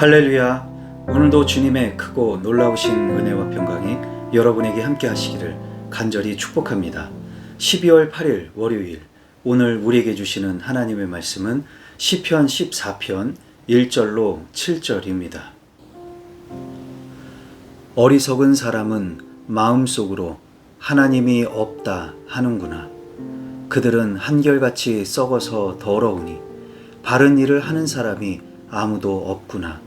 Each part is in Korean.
할렐루야. 오늘도 주님의 크고 놀라우신 은혜와 평강이 여러분에게 함께 하시기를 간절히 축복합니다. 12월 8일 월요일 오늘 우리에게 주시는 하나님의 말씀은 시편 14편 1절로 7절입니다. 어리석은 사람은 마음속으로 하나님이 없다 하는구나. 그들은 한결같이 썩어서 더러우니 바른 일을 하는 사람이 아무도 없구나.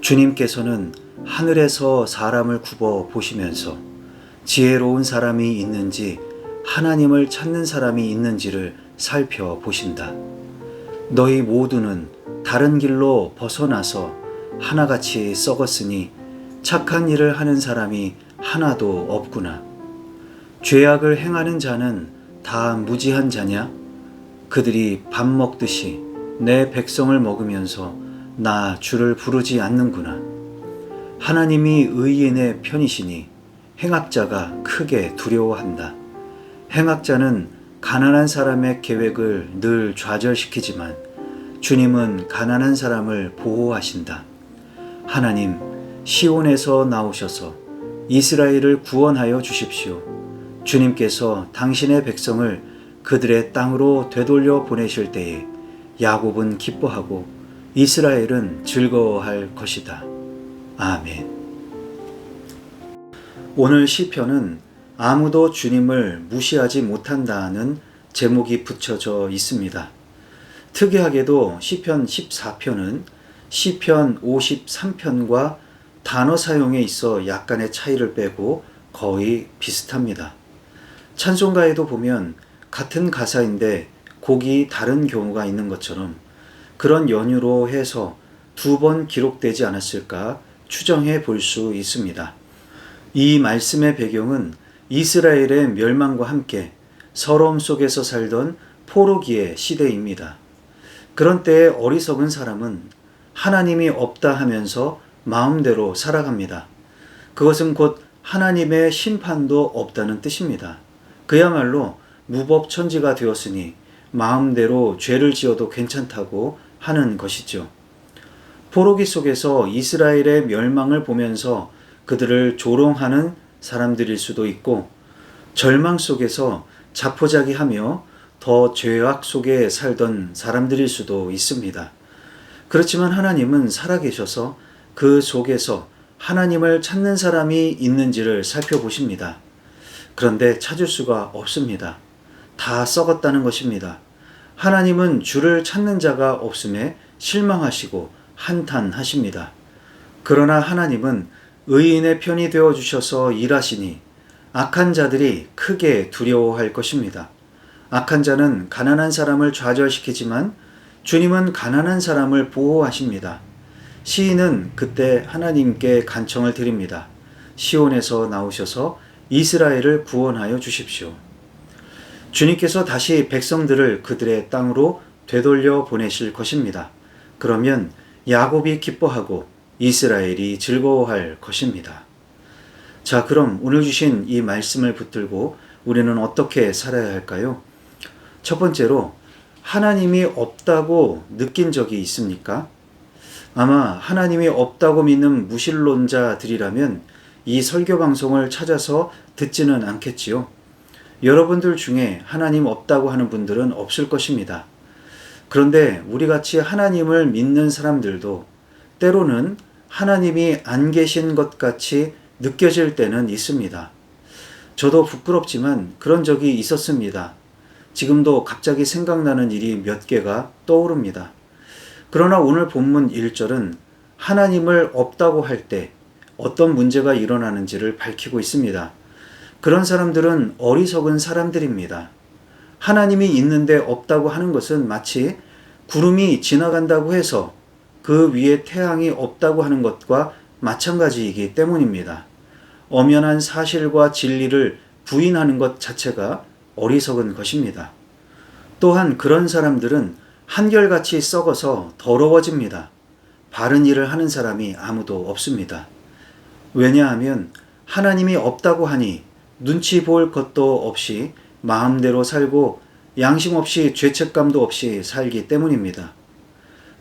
주님께서는 하늘에서 사람을 굽어 보시면서 지혜로운 사람이 있는지 하나님을 찾는 사람이 있는지를 살펴보신다. 너희 모두는 다른 길로 벗어나서 하나같이 썩었으니 착한 일을 하는 사람이 하나도 없구나. 죄악을 행하는 자는 다 무지한 자냐? 그들이 밥 먹듯이 내 백성을 먹으면서 나 주를 부르지 않는구나. 하나님이 의인의 편이시니 행악자가 크게 두려워한다. 행악자는 가난한 사람의 계획을 늘 좌절시키지만 주님은 가난한 사람을 보호하신다. 하나님, 시온에서 나오셔서 이스라엘을 구원하여 주십시오. 주님께서 당신의 백성을 그들의 땅으로 되돌려 보내실 때에 야곱은 기뻐하고 이스라엘은 즐거워할 것이다. 아멘. 오늘 시편은 아무도 주님을 무시하지 못한다는 제목이 붙여져 있습니다. 특이하게도 시편 14편은 시편 53편과 단어 사용에 있어 약간의 차이를 빼고 거의 비슷합니다. 찬송가에도 보면 같은 가사인데 곡이 다른 경우가 있는 것처럼 그런 연유로 해서 두 번 기록되지 않았을까 추정해 볼 수 있습니다. 이 말씀의 배경은 이스라엘의 멸망과 함께 서러움 속에서 살던 포로기의 시대입니다. 그런 때에 어리석은 사람은 하나님이 없다 하면서 마음대로 살아갑니다. 그것은 곧 하나님의 심판도 없다는 뜻입니다. 그야말로 무법천지가 되었으니 마음대로 죄를 지어도 괜찮다고 하는 것이죠. 포로기 속에서 이스라엘의 멸망을 보면서 그들을 조롱하는 사람들일 수도 있고 절망 속에서 자포자기하며 더 죄악 속에 살던 사람들일 수도 있습니다. 그렇지만 하나님은 살아계셔서 그 속에서 하나님을 찾는 사람이 있는지를 살펴보십니다. 그런데 찾을 수가 없습니다. 다 썩었다는 것입니다. 하나님은 주를 찾는 자가 없음에 실망하시고 한탄하십니다. 그러나 하나님은 의인의 편이 되어 주셔서 일하시니 악한 자들이 크게 두려워할 것입니다. 악한 자는 가난한 사람을 좌절시키지만 주님은 가난한 사람을 보호하십니다. 시인은 그때 하나님께 간청을 드립니다. 시온에서 나오셔서 이스라엘을 구원하여 주십시오. 주님께서 다시 백성들을 그들의 땅으로 되돌려 보내실 것입니다. 그러면 야곱이 기뻐하고 이스라엘이 즐거워할 것입니다. 자, 그럼 오늘 주신 이 말씀을 붙들고 우리는 어떻게 살아야 할까요? 첫 번째로 하나님이 없다고 느낀 적이 있습니까? 아마 하나님이 없다고 믿는 무신론자들이라면 이 설교 방송을 찾아서 듣지는 않겠지요. 여러분들 중에 하나님 없다고 하는 분들은 없을 것입니다. 그런데 우리 같이 하나님을 믿는 사람들도 때로는 하나님이 안 계신 것 같이 느껴질 때는 있습니다. 저도 부끄럽지만 그런 적이 있었습니다. 지금도 갑자기 생각나는 일이 몇 개가 떠오릅니다. 그러나 오늘 본문 1절은 하나님을 없다고 할 때 어떤 문제가 일어나는지를 밝히고 있습니다. 그런 사람들은 어리석은 사람들입니다. 하나님이 있는데 없다고 하는 것은 마치 구름이 지나간다고 해서 그 위에 태양이 없다고 하는 것과 마찬가지이기 때문입니다. 엄연한 사실과 진리를 부인하는 것 자체가 어리석은 것입니다. 또한 그런 사람들은 한결같이 썩어서 더러워집니다. 바른 일을 하는 사람이 아무도 없습니다. 왜냐하면 하나님이 없다고 하니 눈치 볼 것도 없이 마음대로 살고 양심 없이 죄책감도 없이 살기 때문입니다.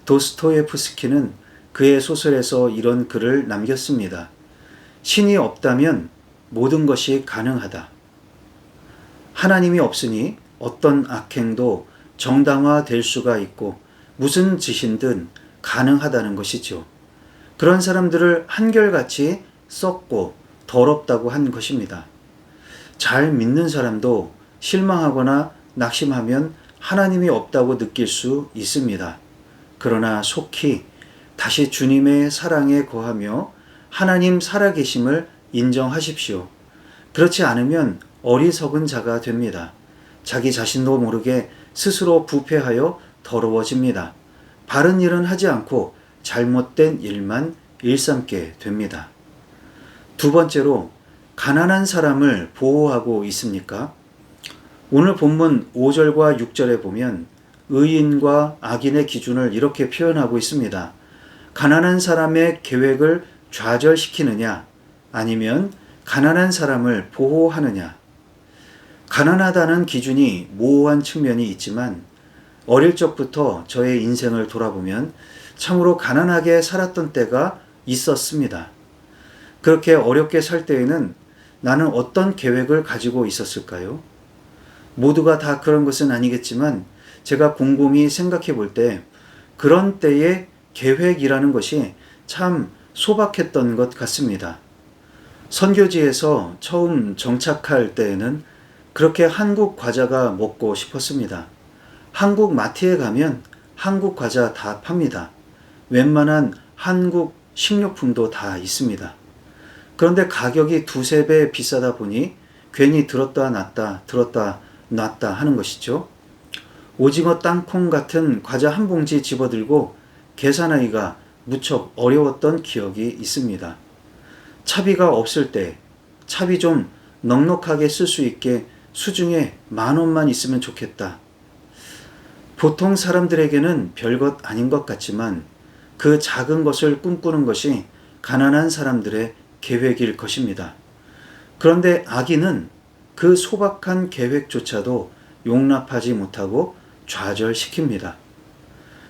도스토예프스키는 그의 소설에서 이런 글을 남겼습니다. 신이 없다면 모든 것이 가능하다. 하나님이 없으니 어떤 악행도 정당화될 수가 있고 무슨 짓이든 가능하다는 것이죠. 그런 사람들을 한결같이 썩고 더럽다고 한 것입니다. 잘 믿는 사람도 실망하거나 낙심하면 하나님이 없다고 느낄 수 있습니다. 그러나 속히 다시 주님의 사랑에 거하며 하나님 살아계심을 인정하십시오. 그렇지 않으면 어리석은 자가 됩니다. 자기 자신도 모르게 스스로 부패하여 더러워집니다. 바른 일은 하지 않고 잘못된 일만 일삼게 됩니다. 두 번째로 가난한 사람을 보호하고 있습니까? 오늘 본문 5절과 6절에 보면 의인과 악인의 기준을 이렇게 표현하고 있습니다. 가난한 사람의 계획을 좌절시키느냐 아니면 가난한 사람을 보호하느냐 가난하다는 기준이 모호한 측면이 있지만 어릴 적부터 저의 인생을 돌아보면 참으로 가난하게 살았던 때가 있었습니다. 그렇게 어렵게 살 때에는 나는 어떤 계획을 가지고 있었을까요? 모두가 다 그런 것은 아니겠지만 제가 곰곰이 생각해 볼 때 그런 때의 계획이라는 것이 참 소박했던 것 같습니다. 선교지에서 처음 정착할 때에는 그렇게 한국 과자가 먹고 싶었습니다. 한국 마트에 가면 한국 과자 다 팝니다. 웬만한 한국 식료품도 다 있습니다. 그런데 가격이 두세 배 비싸다 보니 괜히 들었다 놨다 들었다 놨다 하는 것이죠. 오징어 땅콩 같은 과자 한 봉지 집어들고 계산하기가 무척 어려웠던 기억이 있습니다. 차비가 없을 때 차비 좀 넉넉하게 쓸 수 있게 수중에 만 원만 있으면 좋겠다. 보통 사람들에게는 별것 아닌 것 같지만 그 작은 것을 꿈꾸는 것이 가난한 사람들의 계획일 것입니다. 그런데 악인은 그 소박한 계획조차도 용납하지 못하고 좌절시킵니다.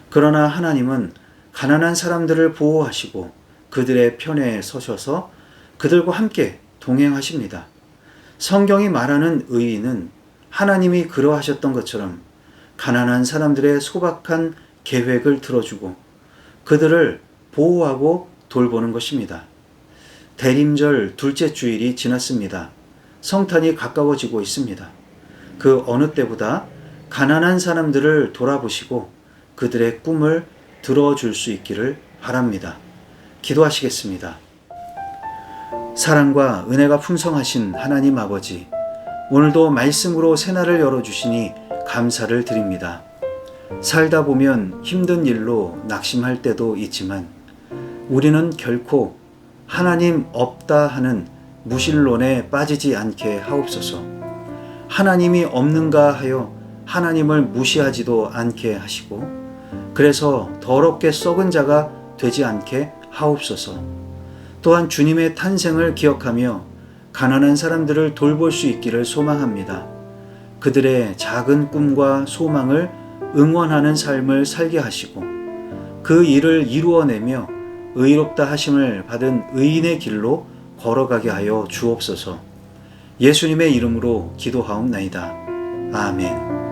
그러나 하나님은 가난한 사람들을 보호하시고 그들의 편에 서셔서 그들과 함께 동행하십니다. 성경이 말하는 의인은 하나님이 그러하셨던 것처럼 가난한 사람들의 소박한 계획을 들어주고 그들을 보호하고 돌보는 것입니다. 대림절 둘째 주일이 지났습니다. 성탄이 가까워지고 있습니다. 그 어느 때보다 가난한 사람들을 돌아보시고 그들의 꿈을 들어줄 수 있기를 바랍니다. 기도하시겠습니다. 사랑과 은혜가 풍성하신 하나님 아버지, 오늘도 말씀으로 새날을 열어주시니 감사를 드립니다. 살다 보면 힘든 일로 낙심할 때도 있지만 우리는 결코 하나님 없다 하는 무신론에 빠지지 않게 하옵소서. 하나님이 없는가 하여 하나님을 무시하지도 않게 하시고 그래서 더럽게 썩은 자가 되지 않게 하옵소서. 또한 주님의 탄생을 기억하며 가난한 사람들을 돌볼 수 있기를 소망합니다. 그들의 작은 꿈과 소망을 응원하는 삶을 살게 하시고 그 일을 이루어내며 의롭다 하심을 받은 의인의 길로 걸어가게 하여 주옵소서. 예수님의 이름으로 기도하옵나이다. 아멘.